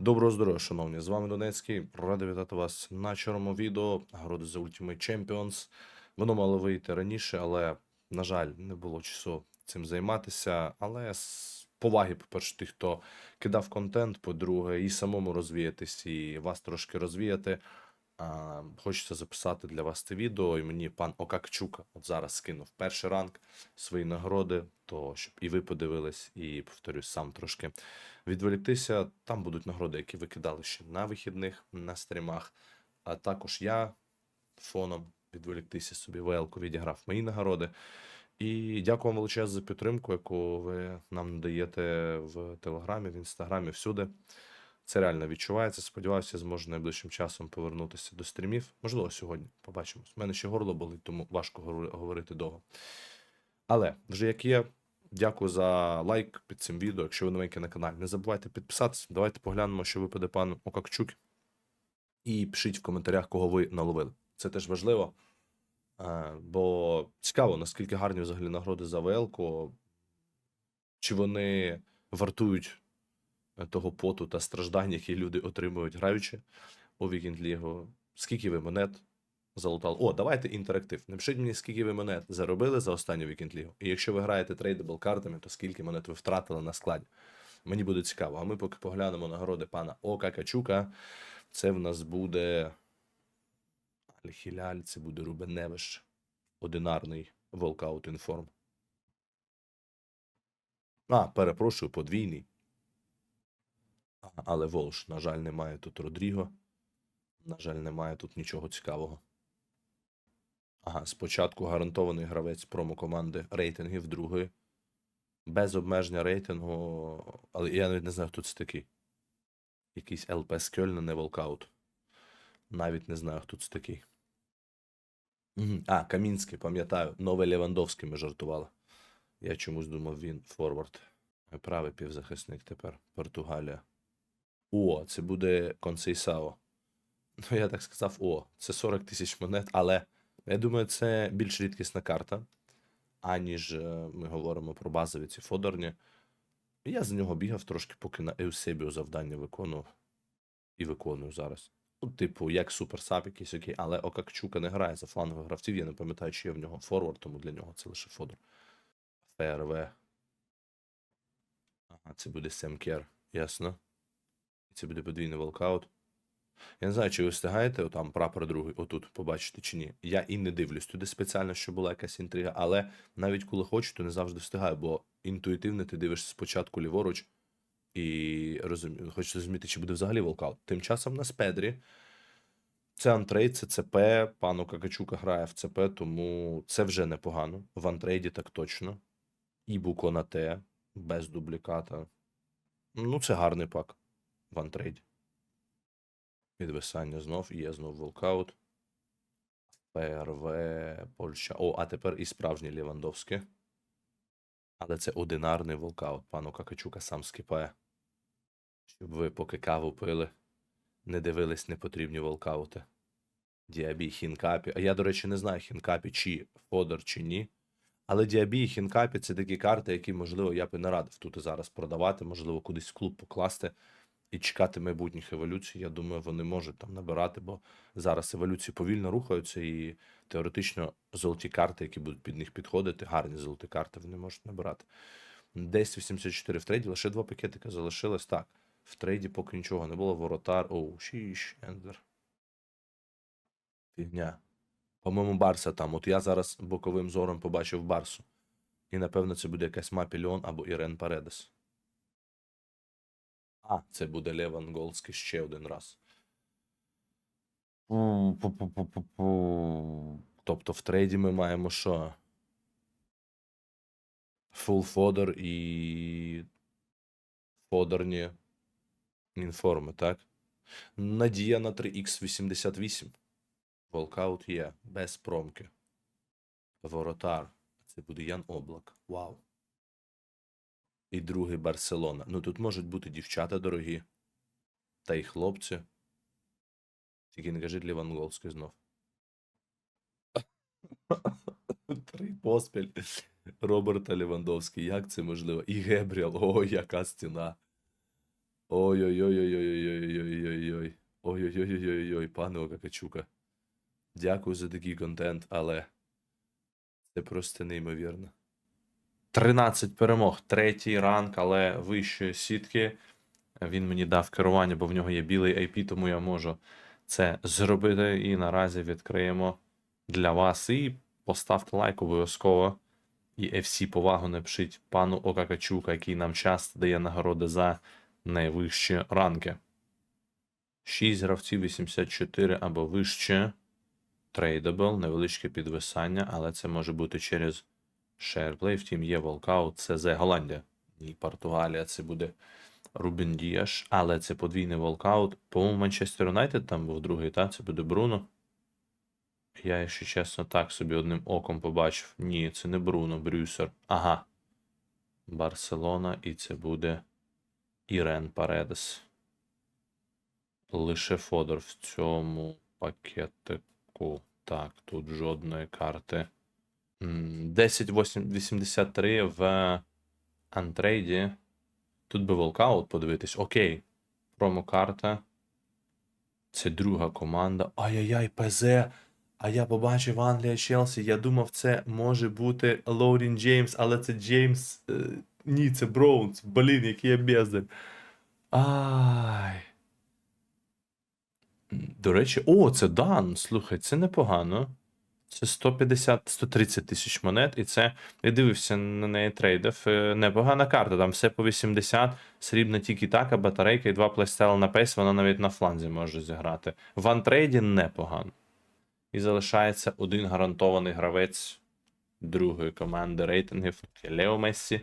Доброго здоров'я, шановні! З вами Донецький. Радий вітати вас на чорному відео. Городи за Ultimate Champions. Воно мало вийти раніше, але, на жаль, не було часу цим займатися. Але з поваги, по-перше, тих, хто кидав контент, по-друге, і самому розвіятись, і вас трошки розвіяти. Хочеться записати для вас це відео, і мені пан Окакчук от зараз скинув перший ранг свої нагороди, то щоб і ви подивились, і повторюсь, сам трошки відволіктися. Там будуть нагороди, які ви кидали ще на вихідних, на стрімах. А також я фоном відволіктися собі велку відіграв мої нагороди. І дякую вам величезно за підтримку, яку ви нам надаєте в Телеграмі, в Інстаграмі, всюди. Це реально відчувається. Сподіваюся, зможу найближчим часом повернутися до стрімів. Можливо, сьогодні побачимось. У мене ще горло болить, тому важко говорити довго. Але вже як є, дякую за лайк під цим відео. Якщо ви новенькі на каналі, не забувайте підписатися. Давайте поглянемо, що випаде пан Окакчук. І пишіть в коментарях, кого ви наловили. Це теж важливо. Е, Бо цікаво, наскільки гарні взагалі нагороди за ВЛ-ку, чи вони вартують того поту та страждань, які люди отримують, граючи у Вікінд Лігу. Скільки ви монет залутали? О, давайте інтерактив. Напишіть мені, скільки ви монет заробили за останню Вікінд Лігу. І якщо ви граєте трейдабл картами, то скільки монет ви втратили на складі. Мені буде цікаво. А ми поки поглянемо нагороди пана Ока Качука. Це в нас буде. Аль-Хіляль, це буде Рубен Невиш. Одинарний волкаут інформ. А, перепрошую, подвійний. Але Волш, на жаль, немає тут Родріго. На жаль, немає тут нічого цікавого. Ага, спочатку гарантований гравець промо-команди рейтингів другої. Без обмеження рейтингу. Але я навіть не знаю, хто це такий. Якийсь ЛП з не волкаут. Навіть не знаю, хто це такий. А, Камінський, пам'ятаю. Нове Левандовське ми жартували. Я чомусь думав, він форвард. Правий півзахисник тепер. Португалія. О, це буде Консейсао. Ну, я так сказав, о, це 40 тисяч монет, але я думаю, це більш рідкісна карта, аніж е, ми говоримо про базові ці фодорні. Я за нього бігав трошки, поки на Еусебіо завдання виконував. І виконую зараз. Ну, типу, як суперсап якийсь окей, але Окакчука не грає за флангових гравців. Я не пам'ятаю, чи є в нього форвард, тому для нього це лише фодор. ФРВ. Ага, це буде Семкер, ясно. Це буде подвійний волкаут. Я не знаю, чи ви встигаєте там прапор другий отут побачити чи ні. Я і не дивлюсь туди спеціально, щоб була якась інтрига, але навіть коли хочу, то не завжди встигаю, бо інтуїтивно ти дивишся спочатку ліворуч і розумі... хочеш зрозуміти, чи буде взагалі волкаут. Тим часом на спедрі. Це антрейд, це ЦП. Пану Какачука грає в ЦП, тому це вже непогано. В антрейді так точно. І Буко на Т, без дубліката. Ну, це гарний пак антрейді. Підвисання знов, є знов волкаут. ПРВ, Польща. О, а тепер і справжній Лівандовський. Але це одинарний волкаут. Пану Какачука сам скипає. Щоб ви поки каву пили, не дивились непотрібні волкаути. Діабі, Хінкапі. А я, до речі, не знаю, Хінкапі чи Фодор, чи ні. Але Діабі і Хінкапі це такі карти, які, можливо, я б і не радив тут і зараз продавати, можливо, кудись в клуб покласти і чекати майбутніх еволюцій. Я думаю, вони можуть там набирати, бо зараз еволюції повільно рухаються, і теоретично золоті карти, які будуть під них підходити, гарні золоті карти, вони можуть набирати. Десь 84 в трейді, лише два пакетика залишилось. Так, в трейді поки нічого не було. Воротар. Оу, шіш, ендер. Фігня. По-моєму, Барса там. От я зараз боковим зором побачив Барсу. І напевно це буде якась Мапі Леон або Ірен Паредес. А, це буде Леван Голдський ще один раз. Тобто в трейді ми маємо що? Фул фодер і фодерні інформи, так? Надія на 3х88. Волкаут є, без промки. Воротар. Це буде Ян Облак. Вау. І другий Барселона. Ну тут можуть бути дівчата дорогі. Та й хлопці. Тільки не кажіть Ліванголський знов. Три поспіль. Роберта Лівандовський. Як це можливо? І Гебріел. О, яка стіна. Ой-ой-ой-ой-ой-ой-ой-ой-ой. Ой-ой-ой-ой-ой, пане Окакачука. Дякую за такий контент, але це просто неймовірно. 13 перемог, третій ранг, але вищої сітки. Він мені дав керування, бо в нього є білий IP, тому я можу це зробити. І наразі відкриємо для вас. І поставте лайк обов'язково. І FC повагу напишіть пану Окакачука, який нам часто дає нагороди за найвищі ранки. 6 гравців 84 або вище. Трейдабл, невеличке підвисання, але це може бути через SharePlay. Втім, є волкаут, це за Голландія. І Португалія це буде Рубін Діаш, але це подвійний волкаут. По-моєму, Манчестер Юнайтед там був другий, так? Це буде Бруно. Я, якщо чесно, так собі одним оком побачив. Ні, це не Бруно, Брюсер. Ага. Барселона, і це буде Ірен Паредес. Лише Фодор в цьому пакетику. Так, тут жодної карти. М, 1083 в антрейді. Тут би волкаут подивитись. Окей. Промокарта. Це друга команда. Ай-яй-яй, ПЗ. А я побачив Англія Челсі. Я думав, це може бути Лоурін Джеймс, але це Джеймс. Е, ні, це Броунс. Блін, який я бездарь. Ай. До речі, о, це Дан. Слухай, це непогано. Це 150-130 тисяч монет, і це я дивився на неї трейдив. е, Непогана карта, там все по 80, срібна тільки така, батарейка і два плейстайли на пейс, вона навіть на фланзі може зіграти. В антрейді непогано. І залишається один гарантований гравець другої команди рейтингів. Лео Мессі.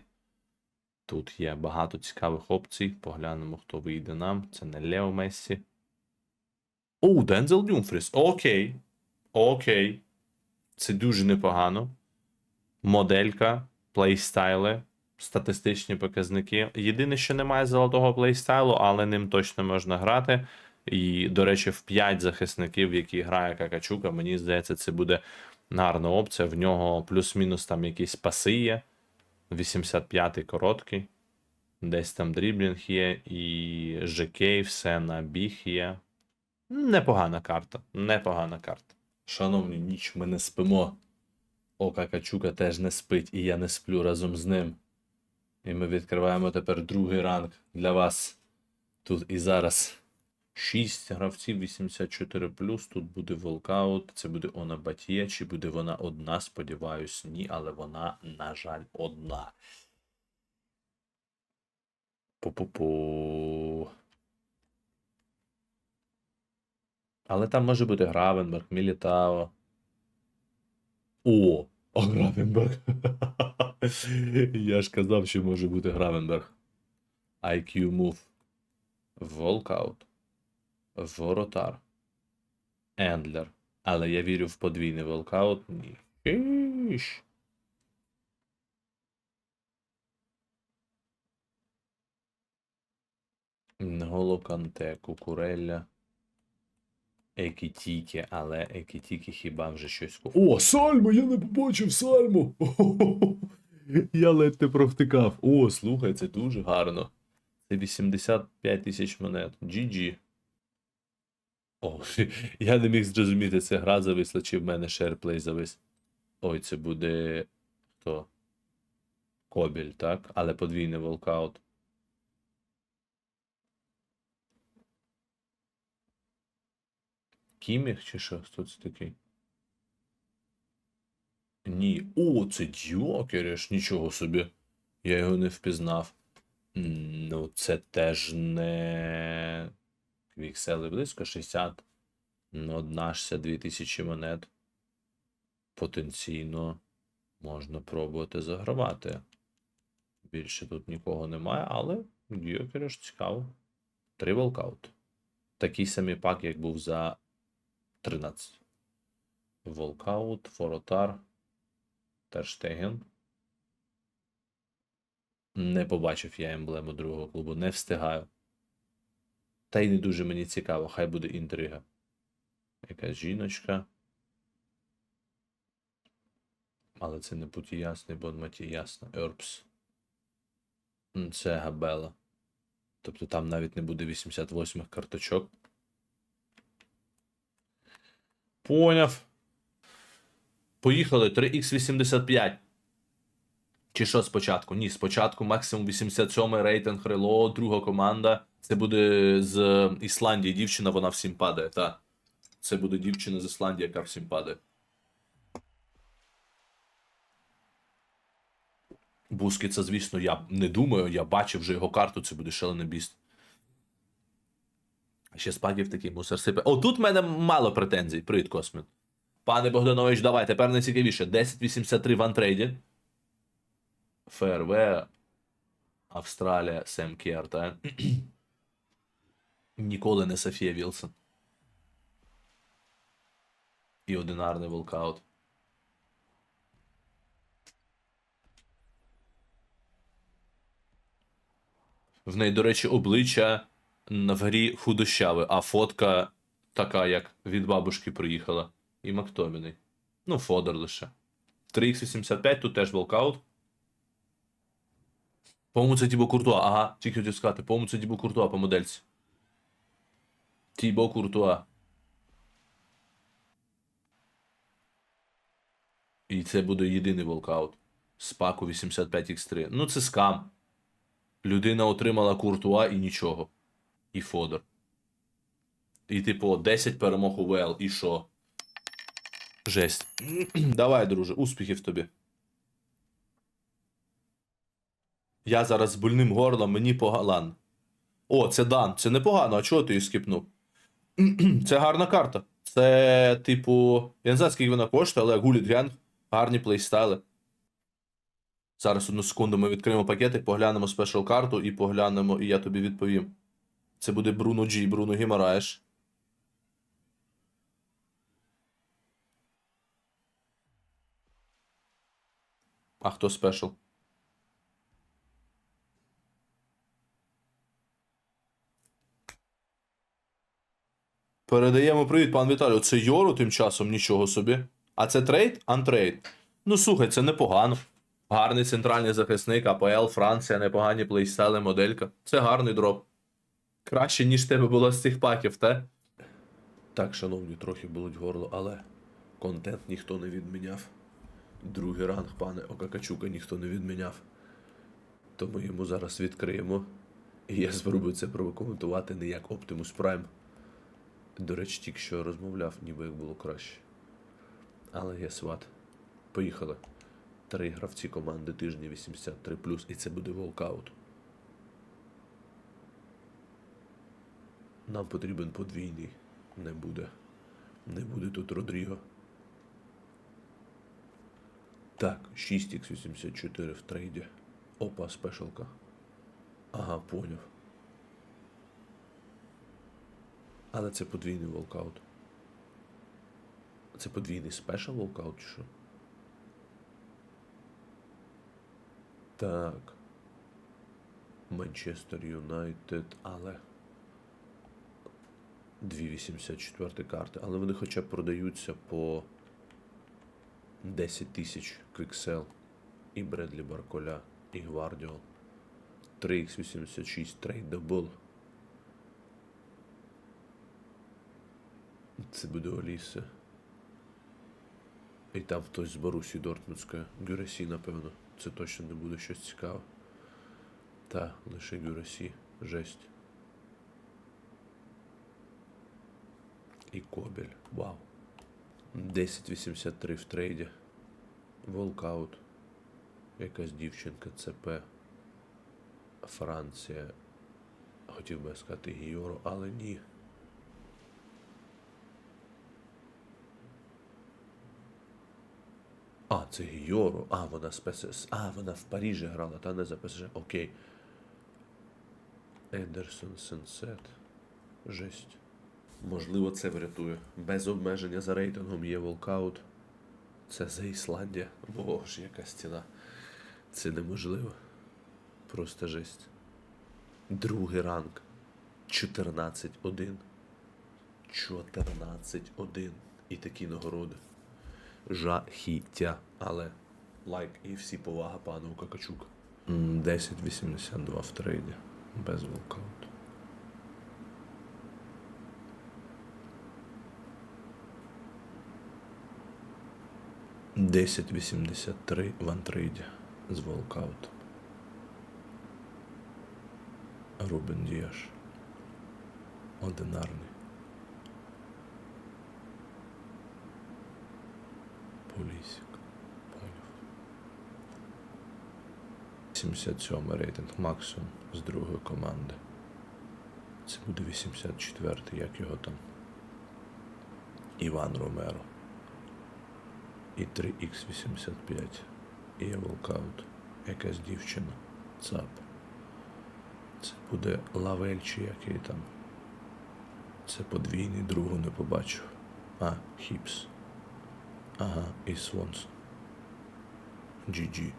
Тут є багато цікавих опцій. Поглянемо, хто вийде нам. Це не Лео Мессі. О, Дензел Дюмфріс. Окей. Окей. Це дуже непогано. Моделька, плейстайли, статистичні показники. Єдине, що немає золотого плейстайлу, але ним точно можна грати. І, до речі, в 5 захисників, які грає Какачука, мені здається, це буде гарна опція. В нього плюс-мінус там якісь паси є. 85-й короткий. Десь там дріблінг є, і ЖК, все на біг є. Непогана карта. Непогана карта. Шановні, ніч ми не спимо. Ока Качука теж не спить, і я не сплю разом з ним. І ми відкриваємо тепер другий ранг для вас. Тут і зараз. 6 гравців 84 Тут буде волкаут. Це буде Она Батія. Чи буде вона одна? Сподіваюсь, ні, але вона, на жаль, одна. Пу-пу-пу. Але там може бути Гравенберг, Мілітао. О! Гравенберг. Я ж казав, що може бути Гравенберг. IQ Move. Волкаут. Воротар. Ендлер. Але я вірю в подвійний волкаут. Ні. Іш. Нголо Канте, Кукурелля. Екітіки, але Екітіки хіба вже щось. О, Сальмо! Я не побачив Сальму! Я ледь не провтикав. О, слухай, це дуже гарно. Це 85 тисяч монет. GG. О, я не міг зрозуміти, це гра зависла, чи в мене шерплей завис. Ой, це буде. Хто? Кобіль, так? Але подвійний волкаут. Кіміх чи що? Хто це такий? Ні. О, це Дьокереш, нічого собі. Я його не впізнав. Ну, це теж не. Квіксели близько 60. Ну, одна 62 тисячі монет. Потенційно можна пробувати загравати. Більше тут нікого немає, але Дьокереш цікаво. Три волкаут. Такий самий пак, як був за 13. Волкаут, Форотар, Терштеген. Не побачив я емблему другого клубу, не встигаю. Та й не дуже мені цікаво, хай буде інтрига. Якась жіночка. Але це не Путіяс, не Бон Матіяс, Ерпс. Це Габела. Тобто там навіть не буде 88 карточок. Поняв. Поїхали 3х85. Чи що спочатку? Ні, спочатку максимум 87 рейтинг рело, друга команда. Це буде з Ісландії. Дівчина, вона всім падає. Та. Це буде дівчина з Ісландії, яка всім падає. Це, звісно, я не думаю, я бачив вже його карту, це буде шалений біст. Ще спагів такий мусор сипе. О, тут в мене мало претензій. Привіт, Космін. Пане Богданович, давай, тепер найцікавіше. 1083 в антрейді. ФРВ. Австралія, Сем Кер? Ніколи не Софія Вілсон. І одинарний волкаут. В неї, до речі, обличчя в грі худощаве, а фотка така, як від бабушки приїхала. І Мактоміний. Ну, Фодор лише. 3х85, тут теж волкаут. По-моєму, це Тібо Куртуа. Ага, тільки хотів сказати. По-моєму, це Тібо Куртуа по модельці. Тібо Куртуа. І це буде єдиний волкаут. З паку 85x3. Ну, це скам. Людина отримала Куртуа і нічого. І Фодор. І, типу, 10 перемог у ВЛ. І що? Жесть. Давай, друже, успіхів тобі. Я зараз з больним горлом, мені погано. О, це Дан. Це непогано, а чого ти її скіпнув? це гарна карта. Це, типу, я не знаю, скільки вона коштує, але Гуліт Генг, гарні плейстайли. Зараз одну секунду ми відкриємо пакетик, поглянемо спешл карту і поглянемо, і я тобі відповім. Це буде Бруно Джі, Бруно Гімараєш. А хто спешл? Передаємо привіт, пан Віталію. Це Йору тим часом нічого собі. А це трейд? Антрейд. Ну слухай, це непогано. Гарний центральний захисник, АПЛ, Франція, непогані плейстайли, моделька. Це гарний дроп. Краще, ніж тебе було з цих паків, те? Так, шановні, трохи болить горло, але контент ніхто не відміняв. Другий ранг, пане Окакачука, ніхто не відміняв. Тому йому зараз відкриємо. І я спробую це прокоментувати не як Optimus Prime. До речі, тільки що розмовляв, ніби як було краще. Але є сват. Поїхали. Три гравці команди тижні 83 і це буде волкаут. Нам потрібен подвійний. Не буде. Не буде тут Родріго. Так, 6х84 в трейді. Опа, спешалка. Ага, поняв. Але це подвійний волкаут. Це подвійний спешл волкаут чи що? Так. Манчестер Юнайтед, але. 284 карти. Але вони хоча б продаються по 10 тисяч квіксел. І Бредлі Барколя, і Гвардіол. 3х86 трейдабл. Це буде Олісе. І там хтось з Борусі Дортмундської. Гюресі, напевно. Це точно не буде щось цікаве. Та, лише Гюресі. Жесть. І Кобель. Вау. 1083 в трейді. Волкаут. Якась дівчинка ЦП. Франція. Хотів би сказати Гіоро, але ні. А, це Гіоро. А, вона з ПСС. А, вона в Парижі грала, та не за ПСЖ. Окей. Едерсон Сенсет. Жесть. Можливо, це врятує. Без обмеження за рейтингом є волкаут. Це за Ісландія. Боже, яка стіна. Це неможливо. Просто жесть. Другий ранг. 14-1. 14-1. І такі нагороди. Жахіття. Але лайк і всі повага пану Какачук. 1082 в трейді. Без волкауту. Десять вісімдесят три в антрейді з волкаутом. Рубен Діаш. Одинарний. Полісік. Поняв. 77 рейтинг максимум з другої команди. Це буде 84, як його там. Іван Ромеро. І 3х85. І є волкаут. Якась дівчина. ЦАП. Це буде Лавель чи який там. Це подвійний, другу не побачив. А, Хіпс. Ага, і Свонсон. GG.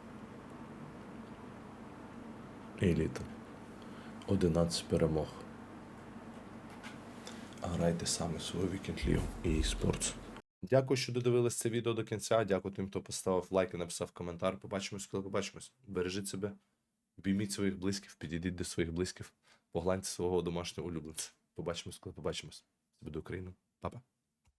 Еліта. 11 перемог. А грайте саме свою вікенд лігу і eSports. Дякую, що додивились це відео до кінця. Дякую тим, хто поставив лайк і написав коментар. Побачимось, коли побачимось. Бережіть себе, обійміть своїх близьких, підійдіть до своїх близьких, погляньте свого домашнього улюбленця. Побачимось, коли побачимось. Це буде Україна. Па-па.